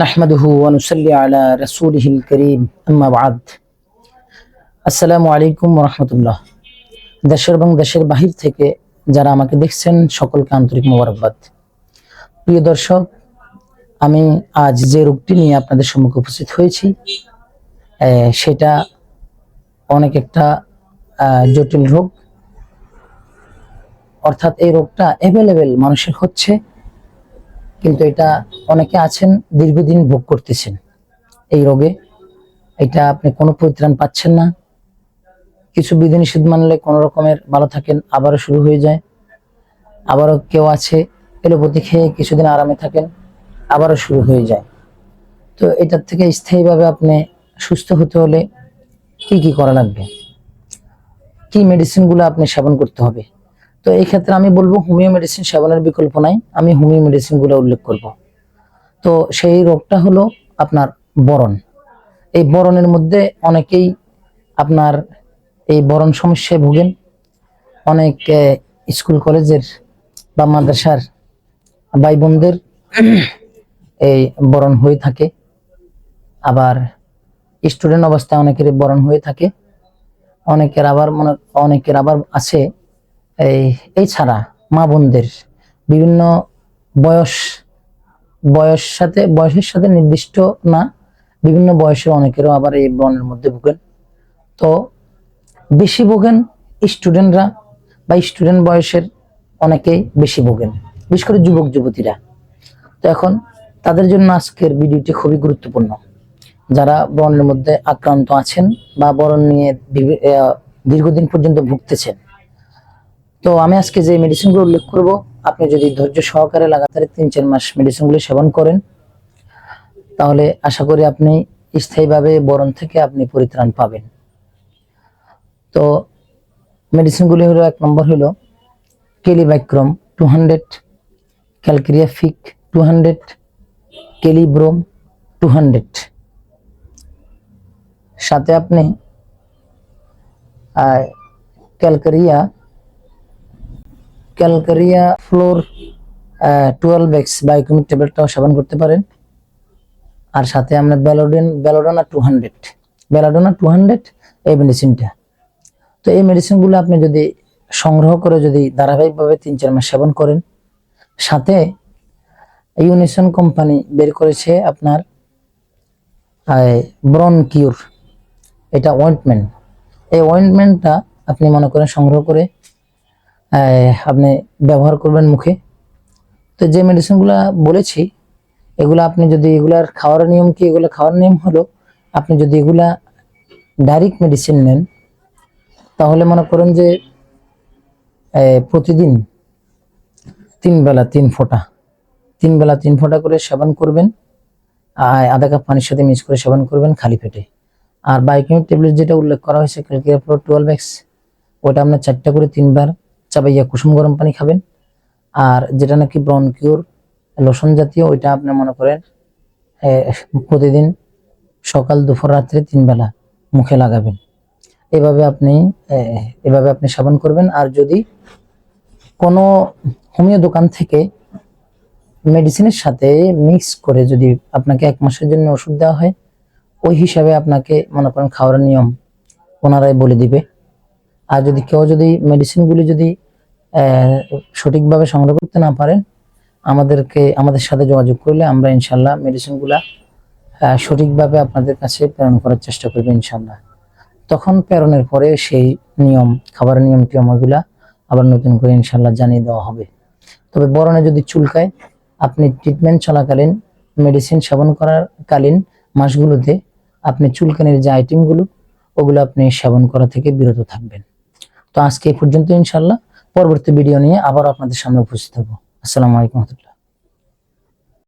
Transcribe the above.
নাহমাদুহু على رسوله الكريم করিম بعد السلام عليكم আলাইকুম الله দেশের এবং দেশের বাহির থেকে যারা আমাকে দেখছেন, সকলকে আন্তরিক মোবারকবাদ। প্রিয় দর্শক, আমি আজ যে রোগটি নিয়ে আপনাদের সম্মুখে উপস্থিত হয়েছি সেটা অনেক একটা জটিল রোগ। অর্থাৎ এই রোগটা অ্যাভেলেবেল মানুষের হচ্ছে। কিন্তু এটা অনেকে আছেন, দীর্ঘদিন ভোগ করতেছেন। এই রোগে এটা আপনি কোনো পরিত্রাণ পাচ্ছেন না। কিছু বিধিনিষেধ মানলে কোনো রকমের ভালো থাকেন, আবারও শুরু হয়ে যায়। আবারও কেউ আছে এলোপতি খেয়ে কিছুদিন আরামে থাকেন, আবারও শুরু হয়ে যায়। তো এটার থেকে স্থায়ীভাবে আপনি সুস্থ হতে হলে কি কি করা লাগবে? কি মেডিসিনগুলো আপনি সেবন করতে হবে? তো এই ক্ষেত্রে আমি বলব হোমিও মেডিসিন সেবনের বিকল্প নাই। আমি হোমিও মেডিসিনগুলো উল্লেখ করব। তো সেই রোগটা হলো আপনার বরণ। এই বরণের মধ্যে অনেকেই আপনার এই বরণ সমস্যায় ভোগেন। অনেক স্কুল কলেজের বা মাদ্রাসার ভাই বোনদের এই বরণ হয়ে থাকে। আবার স্টুডেন্ট অবস্থায় অনেকের বরণ হয়ে থাকে। অনেকের আবার মনে, অনেকের আবার আছে এই এই ছাড়া মা বোনদের বিভিন্ন বয়স বয়স সাথে, বয়সের সাথে নির্দিষ্ট না, বিভিন্ন বয়সের অনেকেরও আবার এই বনের মধ্যে ভোগেন। তো বেশি ভোগেন স্টুডেন্টরা বা স্টুডেন্ট বয়সের অনেকেই বেশি ভোগেন, বিশেষ করে যুবক, যুবতীরা। তো এখন তাদের জন্য আজকের ভিডিওটি খুবই গুরুত্বপূর্ণ। যারা বরণের মধ্যে আক্রান্ত আছেন বা বরণ নিয়ে দীর্ঘদিন পর্যন্ত ভুগতেছেন তো আমি আজকে যে মেডিসিনগুলো উল্লেখ করব, আপনি যদি ধৈর্য সহকারে লাগাতার তিন, চার মাস মেডিসিনগুলো সেবন করেন, তাহলে আশা করি আপনি স্থায়ীভাবে বরণ থেকে আপনি পরিত্রাণ পাবেন। তো মেডিসিনগুলি হলো এক নম্বর হলো Kali bichrom two hundred Calcarea ফিক two hundred Kali brom two hundred সাথে আপনি Calcarea Calcarea fluor twelve X biochemic ট্যাবলেটটাও সেবন করতে পারেন। আর সাথে আমরা ব্যালোডিন Belladonna two hundred Belladonna two hundred এই মেডিসিনটা তো এই মেডিসিনগুলো আপনি যদি সংগ্রহ করে যদি ধারাবাহিকভাবে তিন চার মাস সেবন করেন, সাথে ইউনিসন কোম্পানি বের করেছে আপনার ব্রন কিউর এটা অয়েন্টমেন্ট এই অয়েন্টমেন্টটা আপনি মনে করেন সংগ্রহ করে আপনি ব্যবহার করবেন মুখে। তো যে মেডিসিনগুলো বলেছি, এগুলো আপনি যদি এগুলার খাওয়ার নিয়ম কি? এগুলো খাওয়ার নিয়ম হলো, আপনি যদি এগুলা ডাইরেক্ট মেডিসিন নেন, তাহলে মনে করেন যে প্রতিদিন তিন বেলা তিন ফোঁটা, তিন বেলা তিন ফোঁটা করে সেবন করবেন, আর আধা কাপ পানির সাথে মিক্স করে সেবন করবেন খালি পেটে। আর বায়োকেমিক ট্যাবলেট যেটা উল্লেখ করা হয়েছে ক্যালকিয়া প্রো টুয়েলভ এক্স ওটা আপনার চারটা করে তিনবার চাবাইয়া কুসুম গরম পানি খাবেন। আর যেটা নাকি ব্রনকিউর লোশন জাতীয়, ওইটা আপনি মনে করেন প্রতিদিন সকাল, দুপুর, রাত্রে তিন বেলা মুখে লাগাবেন। এভাবে আপনি এভাবে আপনি সাবান করবেন। আর যদি কোনো হোমিও দোকান থেকে মেডিসিনের সাথে মিক্স করে যদি আপনাকে এক মাসের জন্য ওষুধ দেওয়া হয়, ওই হিসাবে আপনাকে মনে করেন খাওয়ার নিয়ম ওনারাই বলে দিবে। আর যদি কেউ যদি মেডিসিনগুলি যদি সঠিকভাবে সংগ্রহ করতে না পারেন, আমাদেরকে, আমাদের সাথে যোগাযোগ করলে আমরা ইনশাল্লাহ মেডিসিনগুলা সঠিকভাবে আপনাদের কাছে প্রেরণ করার চেষ্টা করব ইনশাল্লাহ তখন প্রেরণের পরে সেই নিয়ম, খাবারের নিয়ম টিয়ম আবার নতুন করে ইনশাল্লাহ জানিয়ে দেওয়া হবে। তবে বরণে যদি চুলকায়, আপনি ট্রিটমেন্ট চলাকালীন মেডিসিন সেবন করার কালীন মাসগুলোতে আপনি চুলকানির যে আইটেমগুলো ওগুলো আপনি সেবন করা থেকে বিরত থাকবেন। তো আজকে এই পর্যন্ত ইনশাল্লাহ পরবর্তী ভিডিও নিয়ে আবার আপনাদের সামনে উপস্থিত হব। আসসালামু আলাইকুম